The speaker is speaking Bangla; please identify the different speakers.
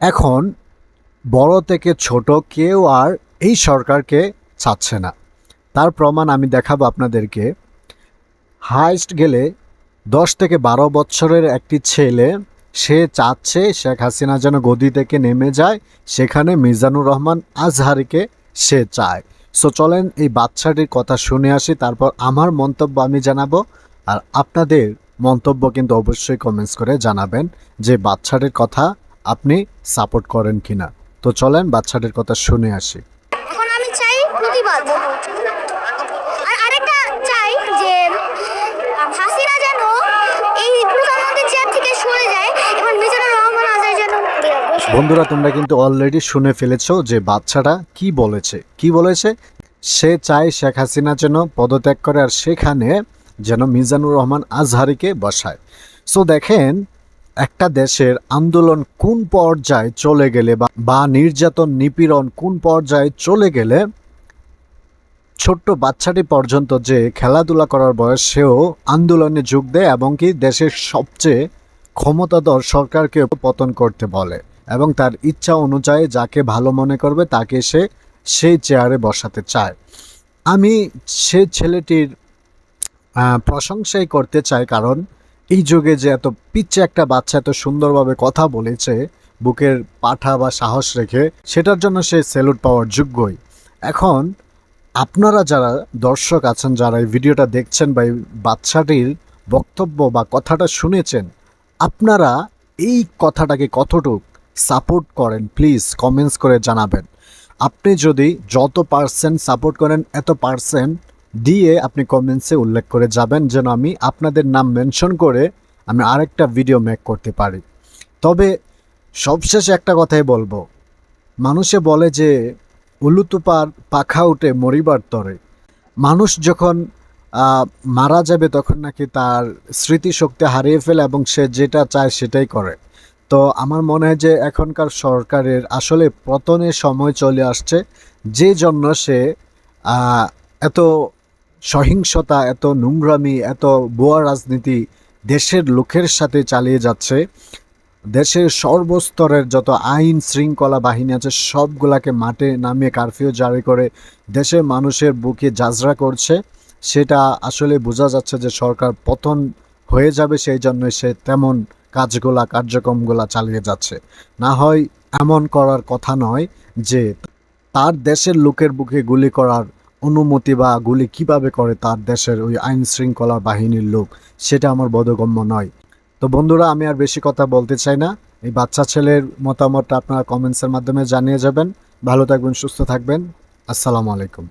Speaker 1: এখন বড় থেকে ছোট কেউ আর এই সরকারকে চাচ্ছে না। তার প্রমাণ আমি দেখাবো আপনাদেরকে। হাইস্ট গেলে দশ থেকে বারো বছরের একটি ছেলে, সে চাচ্ছে শেখ হাসিনা যেন গদি থেকে নেমে যায়, সেখানে মিজানুর রহমান আজহারিকে সে চায়। সো চলেন এই বাচ্চাটির কথা শুনে আসি, তারপর আমার মন্তব্য আমি জানাব, আর আপনাদের মন্তব্য কিন্তু অবশ্যই কমেন্টস করে জানাবেন যে বাচ্চাটির কথা আপনি সাপোর্ট করেন কিনা? তো চলেন বাচ্চাটির কথা শুনে আসি।
Speaker 2: এখন আমি চাই প্রতিবাদ। আর আরেকটা চাই যে হাসিনা যেন এই প্রধানমন্ত্রী চেয়ার থেকে সরে যায় এবং মিজানুর রহমান আজাদ যেন
Speaker 1: বন্ধুরা তোমরা কিন্তু অলরেডি শুনে ফেলেছো যে বাচ্চাটা কি বলেছে। কি বলেছে? সে চায় শেখ হাসিনা যেন পদত্যাগ করে আর সেখানে যেন মিজানুর রহমান আজহারিকে বসায়। সো দেখেন একটা দেশের আন্দোলন কোন পর্যায়ে চলে গেলে বা- নির্যাতন, নিপীড়ন কোন পর্যায়ে চলে গেলে ছোট্ট বাচ্চাটি পর্যন্ত যে খেলাধুলা করার বয়স, সেও আন্দোলনে যোগ দেয় এবং কি দেশের সবচেয়ে ক্ষমতাধর সরকারকে পতন করতে বলে এবং তার ইচ্ছা অনুযায়ী যাকে ভালো মনে করবে তাকে সে সেই চেয়ারে বসাতে চায়। আমি সে ছেলেটির প্রশংসাই করতে চাই কারণ এই যুগে যে এত পিচ্ছে একটা বাচ্চা এত সুন্দরভাবে কথা বলেছে, বুকের পাঠা বা সাহস রেখে, সেটার জন্য সে স্যালুট পাওয়ার যোগ্যই। এখন আপনারা যারা দর্শক আছেন, যারা এই ভিডিওটা দেখছেন বা এই বাচ্চাটির বক্তব্য বা কথাটা শুনেছেন, আপনারা এই কথাটাকে কতটুক সাপোর্ট করেন, প্লিজ কমেন্টস করে জানাবেন। আপনি যদি যত পার্সেন্ট সাপোর্ট করেন, এত পার্সেন্ট দিয়ে আপনি কমেন্টসে উল্লেখ করে যাবেন যেন আমি আপনাদের নাম মেনশন করে আমি আরেকটা ভিডিও মেক করতে পারি। তবে সবশেষে একটা কথাই বলব। মানুষে বলে যে উলুতুপার পাখা উঠে মরিবার তরে। মানুষ যখন মারা যাবে তখন নাকি তার স্মৃতিশক্তি হারিয়ে ফেলে এবং সে যেটা চায় সেটাই করে। তো আমার মনে হয় যে, এখনকার সরকারের আসলে পতনের সময় চলে আসছে। যে জন্য সে এত সহিংসতা, এত নোংরামি, এত বোয়া রাজনীতি দেশের লোকের সাথে চালিয়ে যাচ্ছে। দেশের সর্বস্তরের যত আইন শৃঙ্খলা বাহিনী আছে, সবগুলাকে মাঠে নামিয়ে কারফিউ জারি করে দেশের মানুষের বুকে যাজরা করছে। সেটা আসলে বোঝা যাচ্ছে যে সরকার পতন হয়ে যাবে, সেই জন্য সে তেমন কাজগুলা, কার্যক্রমগুলা চালিয়ে যাচ্ছে। না হয় এমন করার কথা নয় যে তার দেশের লোকের বুকে গুলি করার অনুমতি বা গুলি কীভাবে করে তার দেশের ওই আইন শৃঙ্খলা বাহিনীর লোক, সেটা আমার বোধগম্য নয়। তো বন্ধুরা, আমি আর বেশি কথা বলতে চাই না। এই বাচ্চা ছেলের মতামতটা আপনারা কমেন্টসের মাধ্যমে জানিয়ে যাবেন। ভালো থাকবেন, সুস্থ থাকবেন। আসসালামু আলাইকুম।